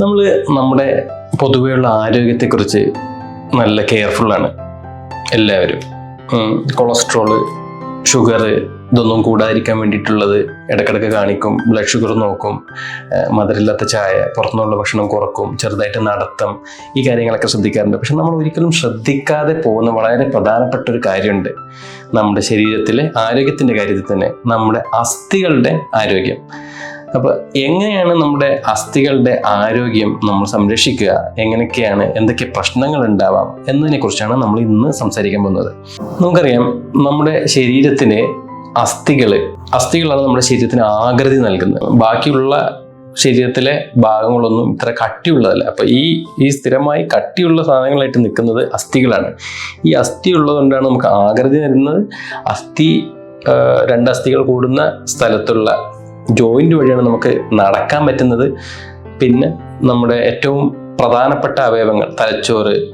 നമ്മൾ നമ്മുടെ പൊതുവെയുള്ള ആരോഗ്യത്തെക്കുറിച്ച് നല്ല കെയർഫുള്ളാണ് എല്ലാവരും. കൊളസ്ട്രോൾ ഷുഗർ ഇതൊന്നും കൂടാതിരിക്കാൻ വേണ്ടിയിട്ടുള്ളത് ഇടയ്ക്കിടയ്ക്ക് കാണിക്കും. ബ്ലഡ് ഷുഗർ നോക്കും. മധുരമില്ലാത്ത ചായ പുറത്തുനിന്നുള്ള ഭക്ഷണം കുറക്കും. ചെറുതായിട്ട് നടത്തം ഈ കാര്യങ്ങളൊക്കെ ശ്രദ്ധിക്കാറുണ്ട്. പക്ഷെ നമ്മൾ ഒരിക്കലും ശ്രദ്ധിക്കാതെ പോകുന്ന വളരെ പ്രധാനപ്പെട്ട ഒരു കാര്യമുണ്ട്. നമ്മുടെ ശരീരത്തിലെ ആരോഗ്യത്തിന്റെ കാര്യത്തിൽ തന്നെ നമ്മുടെ അസ്ഥികളുടെ ആരോഗ്യം. അപ്പോൾ എങ്ങനെയാണ് നമ്മുടെ അസ്ഥികളുടെ ആരോഗ്യം നമ്മൾ സംരക്ഷിക്കുക? എങ്ങനെയൊക്കെയാണ്? എന്തൊക്കെ പ്രശ്നങ്ങൾ ഉണ്ടാവാം? എന്നതിനെ കുറിച്ചാണ് നമ്മൾ ഇന്ന് സംസാരിക്കാൻ പോകുന്നത്. നമുക്കറിയാം നമ്മുടെ ശരീരത്തിന് അസ്ഥികൾ അസ്ഥികളാണ് നമ്മുടെ ശരീരത്തിന് ആകൃതി നൽകുന്നത്. ബാക്കിയുള്ള ശരീരത്തിലെ ഭാഗങ്ങളൊന്നും ഇത്ര കട്ടിയുള്ളതല്ല. അപ്പൊ ഈ ഈ സ്ഥിരമായി കട്ടിയുള്ള സാധനങ്ങളായിട്ട് നിൽക്കുന്നത് അസ്ഥികളാണ്. ഈ അസ്ഥി ഉള്ളതുകൊണ്ടാണ് നമുക്ക് ആകൃതി തരുന്നത്. അസ്ഥി രണ്ട് അസ്ഥികൾ കൂടുന്ന സ്ഥലത്തുള്ള ജോയിന്റ് വഴിയാണ് നമുക്ക് നടക്കാൻ പറ്റുന്നത്. പിന്നെ നമ്മുടെ ഏറ്റവും പ്രധാനപ്പെട്ട അവയവങ്ങൾ തലച്ചോറ്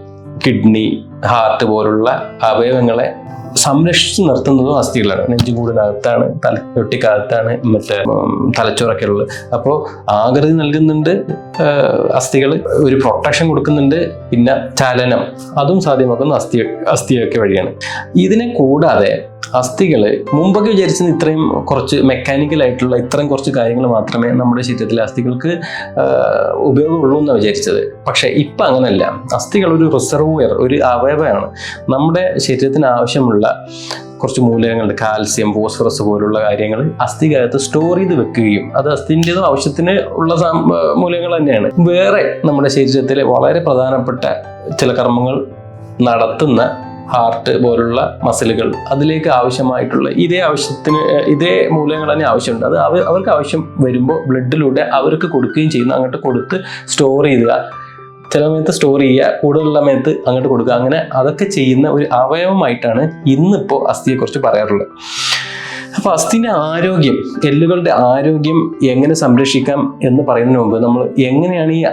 കിഡ്നി ഹാർട്ട് പോലുള്ള അവയവങ്ങളെ സംരക്ഷിച്ച് നിർത്തുന്നതും അസ്ഥികളാണ്. നെഞ്ചുകൂടിനകത്താണ് തലയൊട്ടിക്കകത്താണ് മറ്റേ തലച്ചോറൊക്കെ ഉള്ളത്. അപ്പോൾ ആകൃതി നൽകുന്നുണ്ട് അസ്ഥികൾ ഒരു പ്രൊട്ടക്ഷൻ കൊടുക്കുന്നുണ്ട് പിന്നെ ചലനം. അതും സാധ്യമാക്കുന്ന അസ്ഥി അസ്ഥിയൊക്കെ വഴിയാണ്. ഇതിനെ കൂടാതെ അസ്ഥികൾ മുമ്പൊക്കെ വിചാരിച്ചത് ഇത്രയും കുറച്ച് മെക്കാനിക്കൽ ആയിട്ടുള്ള ഇത്രയും കുറച്ച് കാര്യങ്ങൾ മാത്രമേ നമ്മുടെ ശരീരത്തിലെ അസ്ഥികൾക്ക് ഉപയോഗമുള്ളൂ എന്നാണ് വിചാരിച്ചത്. പക്ഷേ ഇപ്പം അങ്ങനല്ല. അസ്ഥികൾ ഒരു റിസർവോയർ ഒരു അവയവമാണ് നമ്മുടെ ശരീരത്തിന് ആവശ്യമുള്ള കുറച്ച് മൂലകങ്ങളുണ്ട്. കാൽസ്യം ഫോസ്ഫറസ് പോലുള്ള കാര്യങ്ങൾ അസ്ഥികകത്ത് സ്റ്റോർ ചെയ്ത് വെക്കുകയും അത് അസ്ഥിന്റെതും ആവശ്യത്തിന് ഉള്ള മൂലകങ്ങൾ തന്നെയാണ്. വേറെ നമ്മുടെ ശരീരത്തിലെ വളരെ പ്രധാനപ്പെട്ട ചില കർമ്മങ്ങൾ നടത്തുന്ന ഹാർട്ട് പോലുള്ള മസിലുകൾ അതിലേക്ക് ആവശ്യമായിട്ടുള്ള ഇതേ ആവശ്യത്തിന് ഇതേ മൂലകങ്ങൾ തന്നെ ആവശ്യമുണ്ട്. അത് അവർ അവർക്ക് ആവശ്യം വരുമ്പോൾ ബ്ലഡിലൂടെ അവർക്ക് കൊടുക്കുകയും ചെയ്യുന്നു. അങ്ങോട്ട് കൊടുത്ത് സ്റ്റോർ ചെയ്യുക. ചില സമയത്ത് സ്റ്റോർ ചെയ്യുക. കൂടുതലുള്ള സമയത്ത് അങ്ങോട്ട് കൊടുക്കുക. അങ്ങനെ അതൊക്കെ ചെയ്യുന്ന ഒരു അവയവമായിട്ടാണ് ഇന്നിപ്പോൾ അസ്ഥിയെക്കുറിച്ച് പറയാറുള്ളത്. അപ്പോൾ അസ്ഥിന്റെ ആരോഗ്യം എല്ലുകളുടെ ആരോഗ്യം എങ്ങനെ സംരക്ഷിക്കാം എന്ന് പറയുന്നതിന് മുമ്പ് നമ്മൾ എങ്ങനെയാണ് ഈ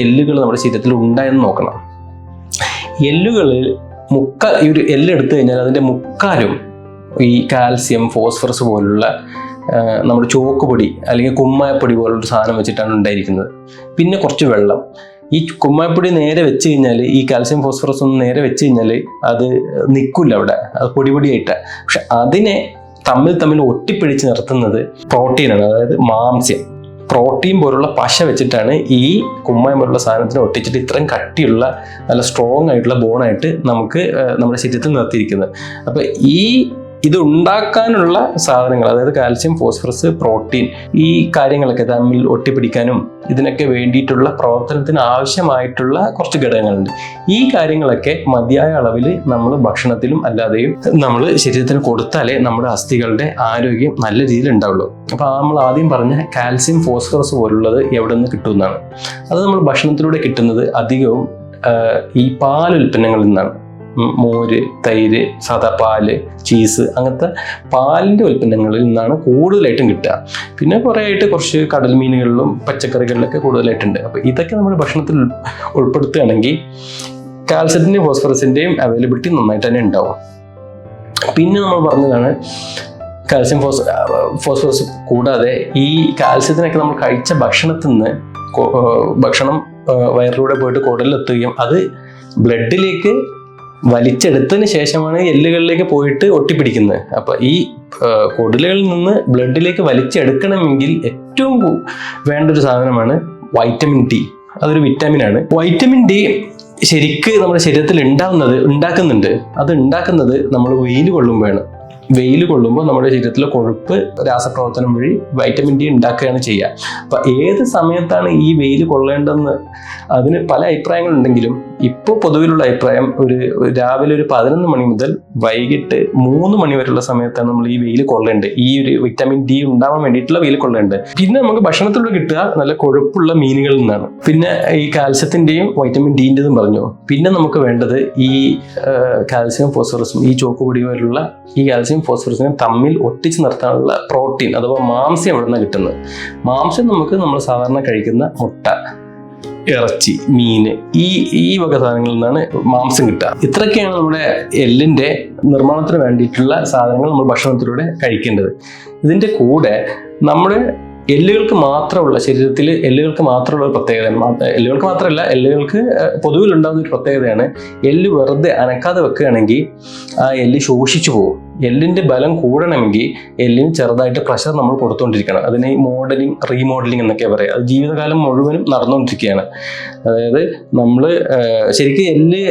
എല്ലുകൾ നമ്മുടെ ശരീരത്തിൽ ഉണ്ടായെന്ന് നോക്കണം. എല്ലുകളിൽ മുക്ക ഈ ഒരു എല്ലെടുത്തു കഴിഞ്ഞാൽ അതിന്റെ മുക്കാലും ഈ കാൽസ്യം ഫോസ്ഫറസ് പോലുള്ള നമ്മുടെ ചോക്ക് പൊടി അല്ലെങ്കിൽ കുമ്മായപ്പൊടി പോലുള്ള സാധനം വെച്ചിട്ടാണ് ഉണ്ടായിരിക്കുന്നത്. പിന്നെ കുറച്ച് വെള്ളം. ഈ കുമ്മായപ്പൊടി നേരെ വെച്ച് കഴിഞ്ഞാൽ ഈ കാൽസ്യം ഫോസ്ഫറസ് ഒന്നും നേരെ വെച്ച് കഴിഞ്ഞാൽ അത് നിൽക്കില്ല അവിടെ. അത് പൊടി പൊടിയായിട്ട് പക്ഷെ അതിനെ തമ്മിൽ തമ്മിൽ ഒട്ടിപ്പിടിച്ച് നിർത്തുന്നത് പ്രോട്ടീനാണ്. അതായത് മാംസ്യം. പ്രോട്ടീൻ പോലുള്ള പശ വെച്ചിട്ടാണ് ഈ കുമ്മായം പോലുള്ള സാധനത്തിന് ഒട്ടിച്ചിട്ട് ഇത്രയും കട്ടിയുള്ള നല്ല സ്ട്രോങ് ആയിട്ടുള്ള ബോണായിട്ട് നമുക്ക് നമ്മുടെ ശരീരത്തിൽ നിർത്തിയിരിക്കുന്നത്. അപ്പൊ ഈ ഇത് ഉണ്ടാക്കാനുള്ള സാധനങ്ങൾ അതായത് കാൽസ്യം ഫോസ്ഫറസ് പ്രോട്ടീൻ ഈ കാര്യങ്ങളൊക്കെ തമ്മിൽ ഒട്ടിപ്പിടിക്കാനും ഇതിനൊക്കെ വേണ്ടിയിട്ടുള്ള പ്രവർത്തനത്തിന് ആവശ്യമായിട്ടുള്ള കുറച്ച് ഘടകങ്ങളുണ്ട്. ഈ കാര്യങ്ങളൊക്കെ മതിയായ അളവിൽ നമ്മൾ ഭക്ഷണത്തിലും അല്ലാതെയും നമ്മൾ ശരീരത്തിന് കൊടുത്താലേ നമ്മുടെ അസ്ഥികളുടെ ആരോഗ്യം നല്ല രീതിയിൽ ഉണ്ടാവുള്ളൂ. അപ്പോൾ നമ്മൾ ആദ്യം പറഞ്ഞ കാൽസ്യം ഫോസ്ഫറസ് പോലുള്ളത് എവിടെ നിന്ന് കിട്ടുമെന്നാണ്. അത് നമ്മൾ ഭക്ഷണത്തിലൂടെ കിട്ടുന്നത് അധികവും ഈ പാലുൽപ്പന്നങ്ങളിൽ നിന്നാണ്. ഉം, മോര് തൈര് സാധാ പാൽ ചീസ് അങ്ങനത്തെ പാലിന്റെ ഉൽപ്പന്നങ്ങളിൽ നിന്നാണ് കൂടുതലായിട്ടും കിട്ടുക. പിന്നെ കുറേ ആയിട്ട് കുറച്ച് കടൽ മീനുകളിലും പച്ചക്കറികളിലൊക്കെ കൂടുതലായിട്ടുണ്ട്. അപ്പോൾ ഇതൊക്കെ നമ്മുടെ ഭക്ഷണത്തിൽ ഉൾ- ഉൾപ്പെടുത്തുകയാണെങ്കിൽ കാൽസ്യത്തിന്റെയും ഫോസ്ഫറസിന്റെയും അവൈലബിലിറ്റി നന്നായിട്ട് തന്നെ ഉണ്ടാവും. പിന്നെ നമ്മൾ പറഞ്ഞതാണ് കാൽസ്യം ഫോസ് ഫോസ്ഫറസ് കൂടാതെ ഈ കാൽസ്യത്തിനൊക്കെ നമ്മൾ കഴിച്ച ഭക്ഷണത്തിൽ നിന്ന് ഭക്ഷണം വയറിലൂടെ പോയിട്ട് കുടലിലെത്തുകയും അത് ബ്ലഡിലേക്ക് വലിച്ചെടുത്തതിന് ശേഷമാണ് എല്ലുകളിലേക്ക് പോയിട്ട് ഒട്ടിപ്പിടിക്കുന്നത്. അപ്പൊ ഈ കൊടലുകളിൽ നിന്ന് ബ്ലഡിലേക്ക് വലിച്ചെടുക്കണമെങ്കിൽ ഏറ്റവും വേണ്ട ഒരു സാധനമാണ് വൈറ്റമിൻ ഡി. അതൊരു വിറ്റാമിൻ ആണ് വൈറ്റമിൻ ഡി ശരിക്ക് നമ്മുടെ ശരീരത്തിൽ ഉണ്ടാവുന്നത് ഉണ്ടാക്കുന്നുണ്ട്. അത് ഉണ്ടാക്കുന്നത് നമ്മൾ വെയിൽ കൊള്ളുമ്പോഴാണ്. വെയിൽ കൊള്ളുമ്പോൾ നമ്മുടെ ശരീരത്തിലെ കൊഴുപ്പ് രാസപ്രവർത്തനം വഴി വൈറ്റമിൻ ഡി ഉണ്ടാക്കുകയാണ് ചെയ്യുക. അപ്പൊ ഏത് സമയത്താണ് ഈ വെയിൽ കൊള്ളേണ്ടതെന്ന് അതിന് പല അഭിപ്രായങ്ങളുണ്ടെങ്കിലും ഇപ്പോൾ പൊതുവിലുള്ള അഭിപ്രായം ഒരു രാവിലെ ഒരു പതിനൊന്ന് മണി മുതൽ വൈകിട്ട് മൂന്ന് മണി വരെയുള്ള സമയത്താണ് നമ്മൾ ഈ വെയിൽ കൊള്ളേണ്ടത്. ഈ ഒരു വിറ്റാമിൻ ഡി ഉണ്ടാവാൻ വേണ്ടിയിട്ടുള്ള വെയിൽ കൊള്ളേണ്ടത്. പിന്നെ നമുക്ക് ഭക്ഷണത്തിലൂടെ കിട്ടുക നല്ല കൊഴുപ്പുള്ള മീനുകളിൽ നിന്നാണ്. പിന്നെ ഈ കാൽസ്യത്തിന്റെയും വൈറ്റമിൻ ഡിന്റെതും പറഞ്ഞു? പിന്നെ നമുക്ക് വേണ്ടത് ഈ കാൽസ്യം ഫോസ്ഫറസും ഈ ചോക്ക് പൊടി പോലുള്ള ഈ കാൽസ്യം ഫോസ്ഫറസിനെ തമ്മിൽ ഒട്ടിച്ച് നിർത്താനുള്ള പ്രോട്ടീൻ അഥവാ മാംസം എവിടെ നിന്നാണ് കിട്ടുന്നത്? മാംസ്യം നമുക്ക് നമ്മൾ സാധാരണ കഴിക്കുന്ന മുട്ട ഇറച്ചി മീൻ ഈ ഈ വക സാധനങ്ങളിൽ നിന്നാണ് മാംസം കിട്ടുക. ഇത്രയൊക്കെയാണ് നമ്മുടെ എല്ലിന്റെ നിർമ്മാണത്തിന് വേണ്ടിയിട്ടുള്ള സാധനങ്ങൾ നമ്മൾ ഭക്ഷണത്തിലൂടെ കഴിക്കേണ്ടത്. ഇതിന്റെ കൂടെ നമ്മുടെ എല്ലുകൾക്ക് മാത്രമുള്ള ശരീരത്തിൽ എല്ലുകൾക്ക് മാത്രമുള്ള ഒരു പ്രത്യേകത എല്ലുകൾക്ക് മാത്രമല്ല എല്ലുകൾക്ക് പൊതുവിലുണ്ടാകുന്ന ഒരു പ്രത്യേകതയാണ് എല്ല് വെറുതെ അനക്കാതെ വെക്കുകയാണെങ്കിൽ ആ എല്ല് ശോഷിച്ചു പോകും. എല്ലിന്റെ ബലം കൂടണമെങ്കിൽ എല്ലിന് ചെറുതായിട്ട് പ്രഷർ നമ്മൾ കൊടുത്തുകൊണ്ടിരിക്കണം അതിനെ മോഡലിംഗ് റീമോഡലിംഗ് എന്നൊക്കെ പറയാം. അത് ജീവിതകാലം മുഴുവനും നടന്നുകൊണ്ടിരിക്കുകയാണ് അതായത് നമ്മൾ ശരിക്കും എല്ല്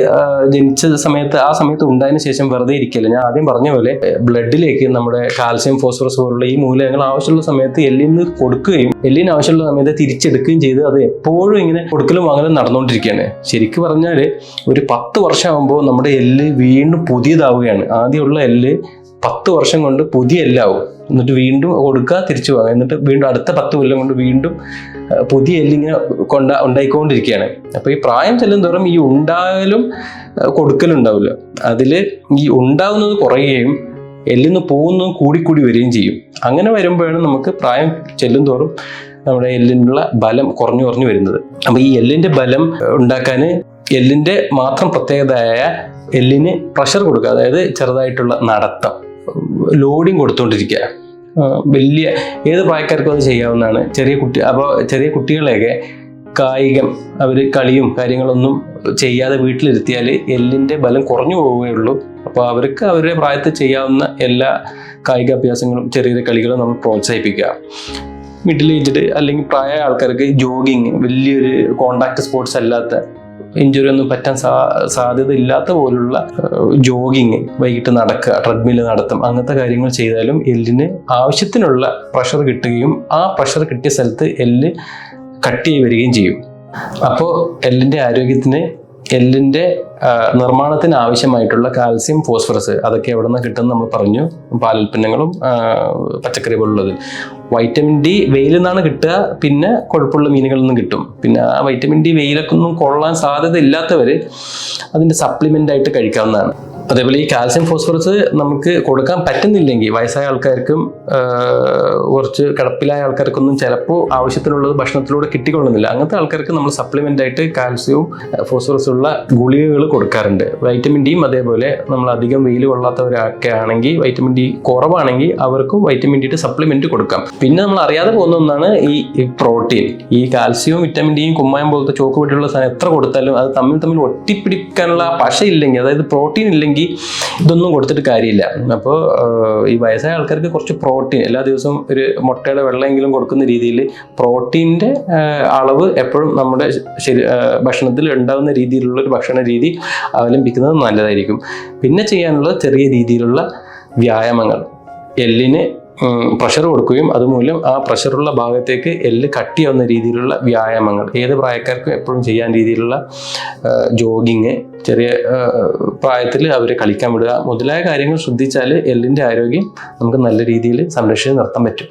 ജനിച്ച സമയത്ത് ആ സമയത്ത് ഉണ്ടായതിനു ശേഷം വെറുതെ ഇരിക്കില്ല? ഞാൻ ആദ്യം പറഞ്ഞ പോലെ ബ്ലഡിലേക്ക് നമ്മുടെ കാൽസ്യം ഫോസ്ഫറസ് പോലുള്ള ഈ മൂലകങ്ങൾ ആവശ്യമുള്ള സമയത്ത് എല്ലിന് കൊടുക്കുകയും എല്ലിന് ആവശ്യമുള്ള സമയത്ത് തിരിച്ചെടുക്കുകയും ചെയ്ത് അത് എപ്പോഴും ഇങ്ങനെ കൊടുക്കലും വാങ്ങലും നടന്നുകൊണ്ടിരിക്കുകയാണ് ശരിക്കും പറഞ്ഞാൽ ഒരു പത്ത് വർഷമാകുമ്പോൾ നമ്മുടെ എല്ല് വീണ്ടും പുതിയതാവുകയാണ്. ആദ്യമുള്ള എല്ല് പത്ത് വർഷം കൊണ്ട് പുതിയ എല്ലാവും എന്നിട്ട് വീണ്ടും കൊടുക്കുക തിരിച്ചു പോകാം എന്നിട്ട് വീണ്ടും അടുത്ത പത്ത് കൊല്ലം കൊണ്ട് വീണ്ടും പുതിയ എല്ലിങ്ങനെ കൊണ്ട ഉണ്ടായിക്കൊണ്ടിരിക്കുകയാണ്. അപ്പൊ ഈ പ്രായം ചെല്ലും തോറും ഈ ഉണ്ടാകലും ആ, കൊടുക്കലും ഉണ്ടാവില്ല. അതിൽ ഈ ഉണ്ടാവുന്നത് കുറയുകയും എല്ലിന്ന് പോകുന്നതും കൂടിക്കൂടി വരികയും ചെയ്യും. അങ്ങനെ വരുമ്പോഴാണ് നമുക്ക് പ്രായം ചെല്ലും തോറും നമ്മുടെ എല്ലിനുള്ള ബലം കുറഞ്ഞു കുറഞ്ഞു വരുന്നത്. അപ്പൊ ഈ എല്ലിന്റെ ബലം ഉണ്ടാക്കാൻ എല്ലിന്റെ മാത്രം പ്രത്യേകതയായ എല്ലിന് പ്രഷർ കൊടുക്കുക. അതായത് ചെറുതായിട്ടുള്ള നടത്തം. ലോഡിങ് കൊടുത്തുകൊണ്ടിരിക്കുക വലിയ ഏത് പ്രായക്കാർക്കും അത് ചെയ്യാവുന്നതാണ്. ചെറിയ കുട്ടി അപ്പോൾ ചെറിയ കുട്ടികളെയൊക്കെ കായികം അവർ കളിയും കാര്യങ്ങളൊന്നും ചെയ്യാതെ വീട്ടിലിരുത്തിയാൽ എല്ലിന്റെ ബലം കുറഞ്ഞു പോവുകയുള്ളൂ അപ്പോൾ അവർക്ക് അവരുടെ പ്രായത്തിൽ ചെയ്യാവുന്ന എല്ലാ കായികാഭ്യാസങ്ങളും ചെറിയ ചെറിയ കളികളും നമ്മൾ പ്രോത്സാഹിപ്പിക്കുക. മിഡിൽ ഏജ്ഡ് അല്ലെങ്കിൽ പ്രായ ആൾക്കാർക്ക് ജോഗിങ് വലിയൊരു കോണ്ടാക്ട് സ്പോർട്സ് അല്ലാത്ത ഇഞ്ചുറി ഒന്നും പറ്റാൻ സാ സാധ്യത ഇല്ലാത്ത പോലുള്ള ജോഗിങ് വൈകിട്ട് നടക്കുക ട്രെഡ്മിൽ നടത്തും അങ്ങനത്തെ കാര്യങ്ങൾ ചെയ്താലും എല്ലിന് ആവശ്യത്തിനുള്ള പ്രഷർ കിട്ടുകയും ആ പ്രഷർ കിട്ടിയ സ്ഥലത്ത് എല്ല് കട്ട് ചെയ്ത് വരികയും ചെയ്യും. അപ്പോൾ എല്ലിന്റെ ആരോഗ്യത്തിന് എല്ലിന്റെ നിർമ്മാണത്തിന് ആവശ്യമായിട്ടുള്ള കാൽസ്യം ഫോസ്ഫറസ് അതൊക്കെ എവിടെ നിന്ന് കിട്ടുമെന്ന് നമ്മൾ പറഞ്ഞു. പാലുൽപ്പന്നങ്ങളും പച്ചക്കറി പോലുള്ളതിൽ വൈറ്റമിൻ ഡി വെയിലിൽ നിന്നാണ് കിട്ടുക പിന്നെ കൊഴുപ്പുള്ള മീനുകളിൽ നിന്നും കിട്ടും. പിന്നെ ആ വൈറ്റമിൻ ഡി വെയിലൊക്കെ ഒന്നും കൊള്ളാൻ സാധ്യത ഇല്ലാത്തവർ അതിന്റെ സപ്ലിമെന്റ് ആയിട്ട് കഴിക്കാവുന്നതാണ്. അതേപോലെ ഈ കാൽസ്യം ഫോസ്ഫറസ് നമുക്ക് കൊടുക്കാൻ പറ്റുന്നില്ലെങ്കിൽ വയസ്സായ ആൾക്കാർക്കും കുറച്ച് കിടപ്പിലായ ആൾക്കാർക്കൊന്നും ചിലപ്പോൾ ആവശ്യത്തിനുള്ളത് ഭക്ഷണത്തിലൂടെ കിട്ടിക്കൊള്ളുന്നില്ല. അങ്ങനത്തെ ആൾക്കാർക്ക് നമ്മൾ സപ്ലിമെന്റ് ആയിട്ട് കാൽസ്യവും ഫോസ്ഫറസും ഉള്ള ഗുളികകൾ കൊടുക്കാറുണ്ട്. വൈറ്റമിൻ ഡിയും അതേപോലെ നമ്മൾ അധികം വെയിൽ കൊള്ളാത്തവരൊക്കെ ആണെങ്കിൽ വൈറ്റമിൻ ഡി കുറവാണെങ്കിൽ അവർക്കും വൈറ്റമിൻ ഡി സപ്ലിമെന്റ് കൊടുക്കാം. പിന്നെ നമ്മൾ അറിയാതെ പോകുന്ന ഒന്നാണ് ഈ പ്രോട്ടീൻ ഈ കാൽസ്യവും വിറ്റമിൻ ഡിയും കുമ്മായം പോലത്തെ ചോക്ക് വെട്ടിയുള്ള സാധനം എത്ര കൊടുത്താലും അത് തമ്മിൽ തമ്മിൽ ഒട്ടിപ്പിടിക്കാനുള്ള പശയില്ലെങ്കിൽ അതായത് പ്രോട്ടീൻ ഇല്ലെങ്കിൽ ഇതൊന്നും കൊടുത്തിട്ട് കാര്യമില്ല. അപ്പോൾ ഈ വയസ്സായ ആൾക്കാർക്ക് കുറച്ച് പ്രോട്ടീൻ എല്ലാ ദിവസവും ഒരു മുട്ടയുടെ വെള്ളമെങ്കിലും കൊടുക്കുന്ന രീതിയിൽ പ്രോട്ടീന്റെ അളവ് എപ്പോഴും നമ്മുടെ ശരി ഭക്ഷണത്തിൽ ഉണ്ടാകുന്ന രീതിയിലുള്ള ഒരു ഭക്ഷണ രീതി അവലംബിക്കുന്നത് നല്ലതായിരിക്കും. പിന്നെ ചെയ്യാനുള്ളത് ചെറിയ രീതിയിലുള്ള വ്യായാമങ്ങൾ. എല്ലിന് പ്രഷർ കൊടുക്കുകയും അതുമൂലം ആ പ്രഷറുള്ള ഭാഗത്തേക്ക് എല്ല് കട്ടിയാവുന്ന രീതിയിലുള്ള വ്യായാമങ്ങൾ ഏത് പ്രായക്കാർക്കും എപ്പോഴും ചെയ്യാൻ രീതിയിലുള്ള ജോഗിങ് ചെറിയ പ്രായത്തിൽ അവരെ കളിക്കാൻ വിടുക മുതലായ കാര്യങ്ങൾ ശ്രദ്ധിച്ചാൽ എല്ലിന്റെ ആരോഗ്യം നമുക്ക് നല്ല രീതിയിൽ സംരക്ഷിച്ച് നിർത്താൻ പറ്റും.